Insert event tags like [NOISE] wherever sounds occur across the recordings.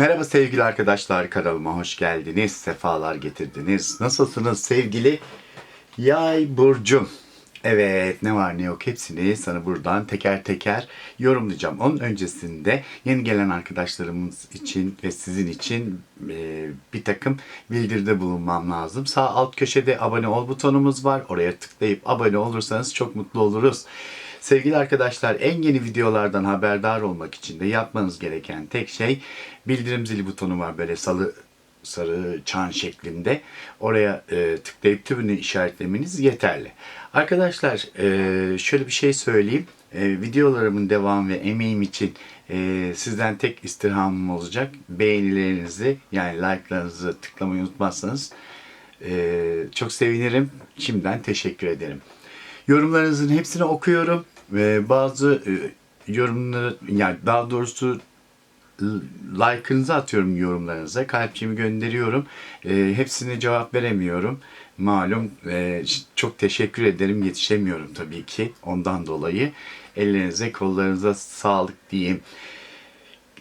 Merhaba sevgili arkadaşlar kanalıma hoş geldiniz. Sefalar getirdiniz. Nasılsınız sevgili Yay Burcum? Evet ne var ne yok hepsini sana buradan teker teker yorumlayacağım. Onun öncesinde yeni gelen arkadaşlarımız için ve sizin için e, bir takım bildiride bulunmam lazım. Sağ alt köşede abone ol butonumuz var. Oraya tıklayıp abone olursanız çok mutlu oluruz. Sevgili arkadaşlar en yeni videolardan haberdar olmak için de yapmanız gereken tek şey bildirim zili butonu var böyle salı sarı çan şeklinde. Oraya e, tıklayıp tümünü işaretlemeniz yeterli. Arkadaşlar e, şöyle bir şey söyleyeyim. E, videolarımın devamı ve emeğim için e, sizden tek istirhamım olacak. Beğenilerinizi yani like'larınızı tıklamayı unutmazsanız e, çok sevinirim. Şimdiden teşekkür ederim. Yorumlarınızın hepsini okuyorum ve bazı e, yorumları yani daha doğrusu like'ınızı atıyorum yorumlarınıza. Kalpçimi gönderiyorum. E, hepsine cevap veremiyorum. Malum e, çok teşekkür ederim. Yetişemiyorum tabii ki ondan dolayı. Ellerinize kollarınıza sağlık diyeyim.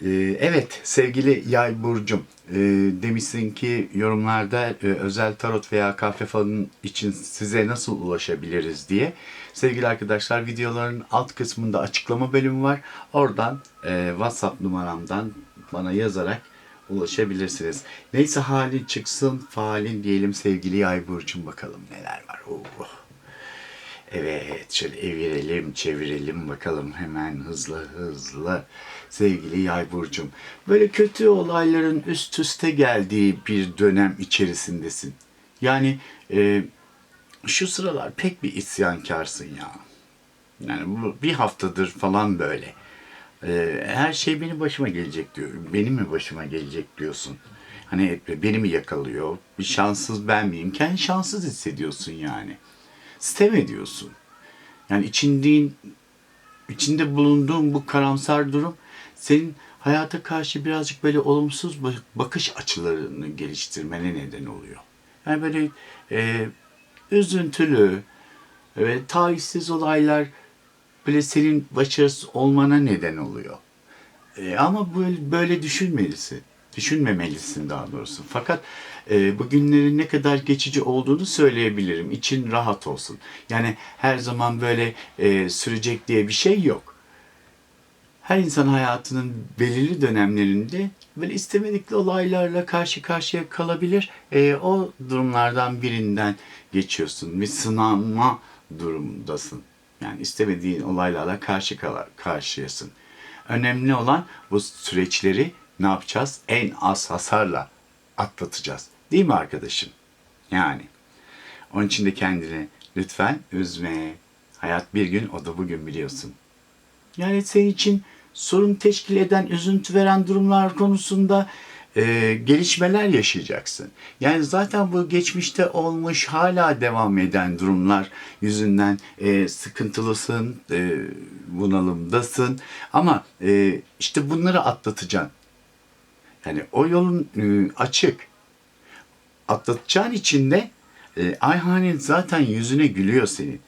Ee, Evet sevgili Yay Burcum e, demişsin ki yorumlarda e, özel tarot veya kahve falan için size nasıl ulaşabiliriz diye. Sevgili arkadaşlar videoların alt kısmında açıklama bölümü var. Oradan e, WhatsApp numaramdan bana yazarak ulaşabilirsiniz. Neyse halin çıksın falin diyelim sevgili Yay Burcum bakalım neler var. Oh. Evet, şöyle evirelim, çevirelim bakalım hemen hızlı hızlı. Sevgili Yay burcum, böyle kötü olayların üst üste geldiği bir dönem içerisindesin. Yani e, şu sıralar pek bir isyankarsın ya. Yani bu bir haftadır falan böyle. E, her şey benim başıma gelecek diyor. Benim mi başıma gelecek diyorsun. Hani beni mi yakalıyor? Bir şanssız ben miyim? Kendi şanssız hissediyorsun yani sitem ediyorsun. Yani içindiğin, içinde bulunduğun bu karamsar durum senin hayata karşı birazcık böyle olumsuz bakış açılarını geliştirmene neden oluyor. Yani böyle e, üzüntülü ve talihsiz olaylar böyle senin başarısız olmana neden oluyor. E, ama böyle, böyle düşünmelisin. Düşünmemelisin daha doğrusu. Fakat e, bu ne kadar geçici olduğunu söyleyebilirim. İçin rahat olsun. Yani her zaman böyle e, sürecek diye bir şey yok. Her insan hayatının belirli dönemlerinde böyle istemedikli olaylarla karşı karşıya kalabilir. E, o durumlardan birinden geçiyorsun. Bir sınanma durumundasın. Yani istemediğin olaylarla karşı karşıyasın. Önemli olan bu süreçleri ne yapacağız? En az hasarla atlatacağız. Değil mi arkadaşım? Yani. Onun için de kendini lütfen üzme. Hayat bir gün o da bugün biliyorsun. Yani senin için sorun teşkil eden, üzüntü veren durumlar konusunda e, gelişmeler yaşayacaksın. Yani zaten bu geçmişte olmuş, hala devam eden durumlar yüzünden e, sıkıntılısın, e, bunalımdasın. Ama e, işte bunları atlatacaksın. Yani o yolun e, açık. Atlatacağın için de e, Ayhan'ın zaten yüzüne gülüyor senin.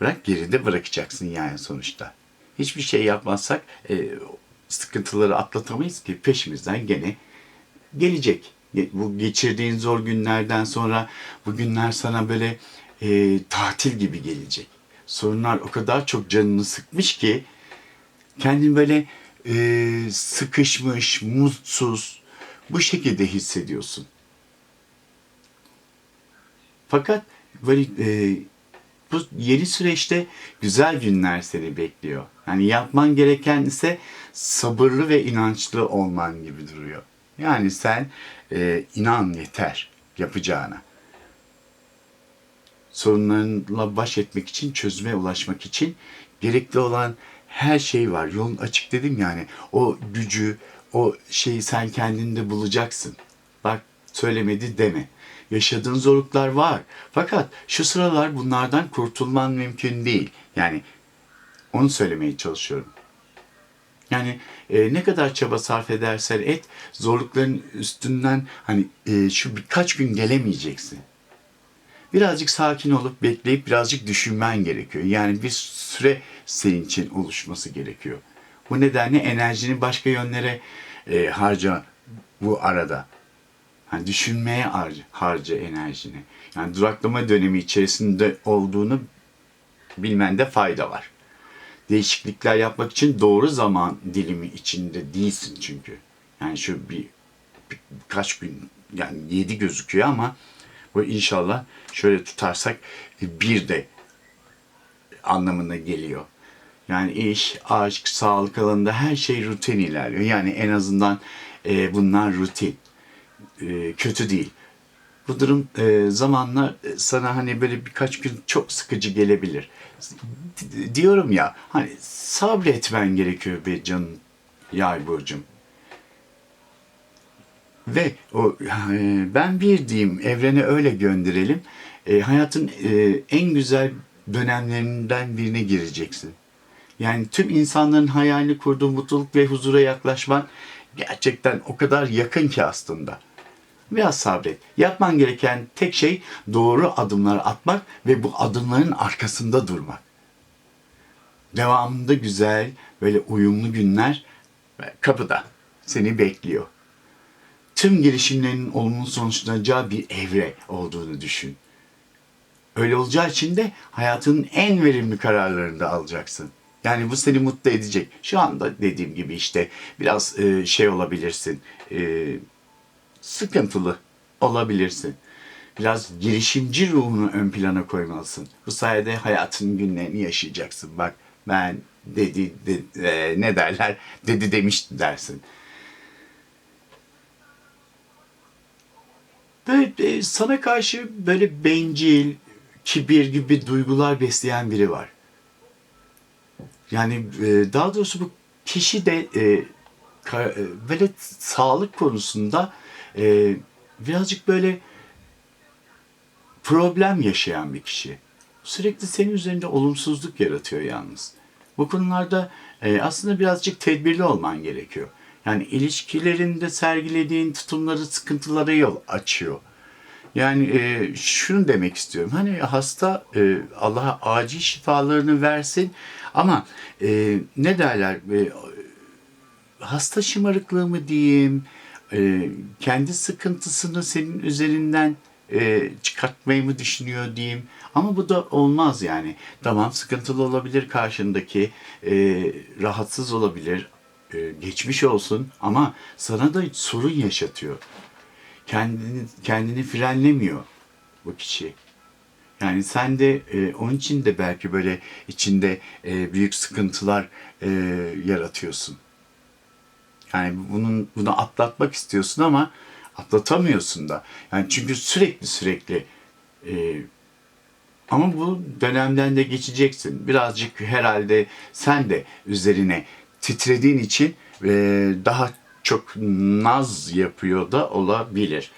Bırak geride bırakacaksın yani sonuçta. Hiçbir şey yapmazsak e, sıkıntıları atlatamayız ki peşimizden gene gelecek. Bu geçirdiğin zor günlerden sonra bu günler sana böyle e, tatil gibi gelecek. Sorunlar o kadar çok canını sıkmış ki kendin böyle e, sıkışmış, mutsuz bu şekilde hissediyorsun. Fakat e, bu yeni süreçte güzel günler seni bekliyor. Yani yapman gereken ise sabırlı ve inançlı olman gibi duruyor. Yani sen e, inan yeter yapacağına. Sorunlarınla baş etmek için, çözüme ulaşmak için gerekli olan her şey var. Yolun açık dedim yani. O gücü, o şeyi sen kendinde bulacaksın. Bak söylemedi deme. Yaşadığın zorluklar var. Fakat şu sıralar bunlardan kurtulman mümkün değil. Yani onu söylemeye çalışıyorum. Yani e, ne kadar çaba sarf edersen et, zorlukların üstünden hani e, şu birkaç gün gelemeyeceksin. Birazcık sakin olup bekleyip birazcık düşünmen gerekiyor. Yani bir süre senin için oluşması gerekiyor. Bu nedenle enerjini başka yönlere e, harca bu arada. Yani düşünmeye harca, harca enerjini. Yani duraklama dönemi içerisinde olduğunu bilmende fayda var. Değişiklikler yapmak için doğru zaman dilimi içinde değilsin çünkü. Yani şu bir, bir birkaç gün yani yedi gözüküyor ama bu inşallah şöyle tutarsak bir de anlamına geliyor. Yani iş, aşk, sağlık alanında her şey rutin ilerliyor. Yani en azından e, bunlar rutin. E, kötü değil. Bu durum e, zamanla e, sana hani böyle birkaç gün çok sıkıcı gelebilir. D- diyorum ya hani sabretmen gerekiyor be canım yay burcum. Ve o e, ben bir diyeyim evrene öyle gönderelim. E, hayatın e, en güzel dönemlerinden birine gireceksin. Yani tüm insanların hayalini kurduğu mutluluk ve huzura yaklaşman gerçekten o kadar yakın ki aslında. Biraz sabret. Yapman gereken tek şey doğru adımlar atmak ve bu adımların arkasında durmak. Devamında güzel, böyle uyumlu günler kapıda seni bekliyor. Tüm girişimlerinin olumlu sonuçlanacağı bir evre olduğunu düşün. Öyle olacağı için de hayatının en verimli kararlarını da alacaksın. Yani bu seni mutlu edecek. Şu anda dediğim gibi işte biraz e, şey olabilirsin, e, sıkıntılı olabilirsin. Biraz girişimci ruhunu ön plana koymalısın. Bu sayede hayatın günlerini yaşayacaksın. Bak ben dedi, de- e, ne derler dedi demişti dersin. Böyle e, sana karşı böyle bencil, kibir gibi duygular besleyen biri var. Yani e, daha doğrusu bu kişi de e, ka- e, böyle sağlık konusunda e, birazcık böyle problem yaşayan bir kişi. Sürekli senin üzerinde olumsuzluk yaratıyor yalnız. Bu konularda e, aslında birazcık tedbirli olman gerekiyor. Yani ilişkilerinde sergilediğin tutumları sıkıntılara yol açıyor. Yani e, şunu demek istiyorum. Hani hasta e, Allah acil şifalarını versin ama e, ne derler e, hasta şımarıklığı mı diyeyim e, kendi sıkıntısını senin üzerinden e, çıkartmayı mı düşünüyor diyeyim. Ama bu da olmaz yani. Tamam sıkıntılı olabilir karşındaki e, rahatsız olabilir e, geçmiş olsun ama sana da sorun yaşatıyor kendini kendini frenlemiyor bu kişi. Yani sen de e, onun için de belki böyle içinde e, büyük sıkıntılar e, yaratıyorsun. Yani bunun bunu atlatmak istiyorsun ama atlatamıyorsun da. Yani çünkü sürekli sürekli e, ama bu dönemden de geçeceksin. Birazcık herhalde sen de üzerine titrediğin için e, daha çok naz yapıyor da olabilir.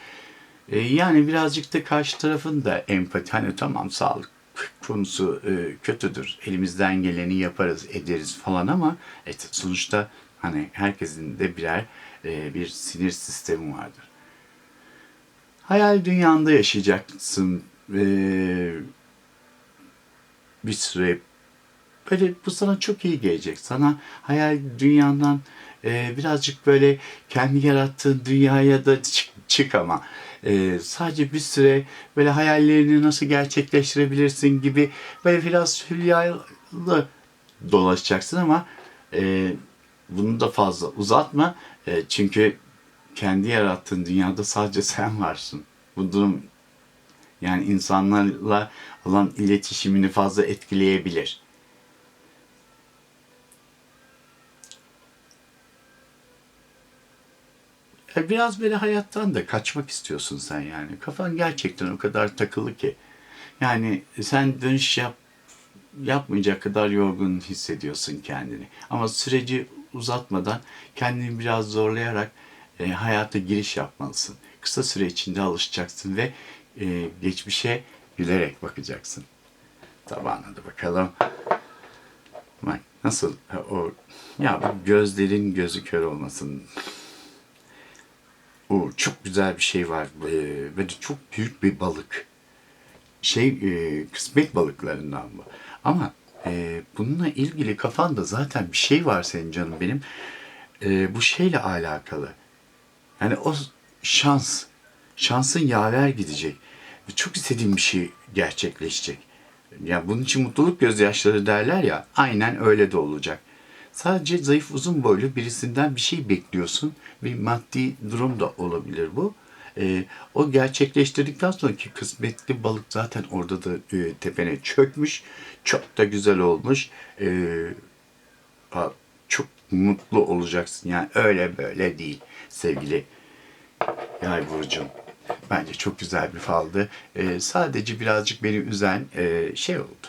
E, yani birazcık da karşı tarafın da empati. Hani tamam sağlık konusu e, kötüdür. Elimizden geleni yaparız, ederiz falan ama et, sonuçta hani herkesin de birer e, bir sinir sistemi vardır. Hayal dünyanda yaşayacaksın. Bir süre böyle bu sana çok iyi gelecek. Sana hayal dünyandan e, birazcık böyle kendi yarattığın dünyaya da çık, çık ama e, sadece bir süre böyle hayallerini nasıl gerçekleştirebilirsin gibi böyle biraz hülyalı dolaşacaksın ama e, bunu da fazla uzatma. E, çünkü kendi yarattığın dünyada sadece [LAUGHS] sen varsın. Bu durum yani insanlarla olan iletişimini fazla etkileyebilir. E, Biraz böyle hayattan da kaçmak istiyorsun sen yani. Kafan gerçekten o kadar takılı ki. Yani sen dönüş yap yapmayacak kadar yorgun hissediyorsun kendini. Ama süreci uzatmadan kendini biraz zorlayarak e, hayata giriş yapmalısın. Kısa süre içinde alışacaksın ve e, geçmişe gülerek bakacaksın. Tabağına da bakalım. Bak nasıl o ya gözlerin gözü kör olmasın. O çok güzel bir şey var. Ee, böyle çok büyük bir balık. Şey e, kısmet balıklarından bu. Ama e, bununla ilgili kafanda zaten bir şey var senin canım benim. E, bu şeyle alakalı. Yani o şans, şansın yaver gidecek. Ve Çok istediğim bir şey gerçekleşecek. Ya bunun için mutluluk gözyaşları derler ya, aynen öyle de olacak. Sadece zayıf uzun boylu birisinden bir şey bekliyorsun. Bir maddi durum da olabilir bu. Ee, o gerçekleştirdikten sonraki kısmetli balık zaten orada da e, tepene çökmüş. Çok da güzel olmuş. Ha, çok mutlu olacaksın. Yani öyle böyle değil sevgili Yay Burcu'm. Bence çok güzel bir faldı. Ee, sadece birazcık beni üzen e, şey oldu.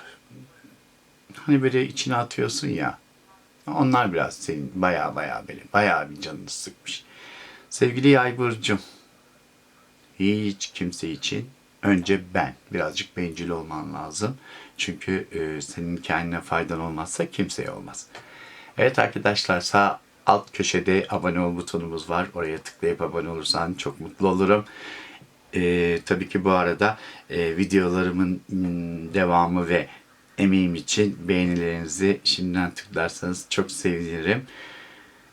Hani böyle içine atıyorsun ya. Onlar biraz senin baya baya böyle baya bir canını sıkmış. Sevgili Yay Burcu'm. Hiç kimse için önce ben. Birazcık bencil olman lazım. Çünkü e, senin kendine faydan olmazsa kimseye olmaz. Evet arkadaşlar sağ alt köşede abone ol butonumuz var. Oraya tıklayıp abone olursan çok mutlu olurum. E, tabii ki bu arada e, videolarımın devamı ve emeğim için beğenilerinizi şimdiden tıklarsanız çok sevinirim.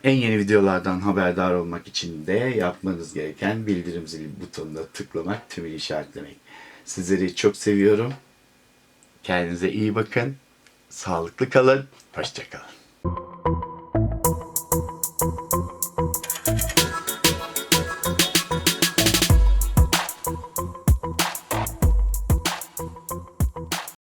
En yeni videolardan haberdar olmak için de yapmanız gereken bildirim zili butonuna tıklamak, tümünü işaretlemek. Sizleri çok seviyorum. Kendinize iyi bakın. Sağlıklı kalın. Hoşçakalın.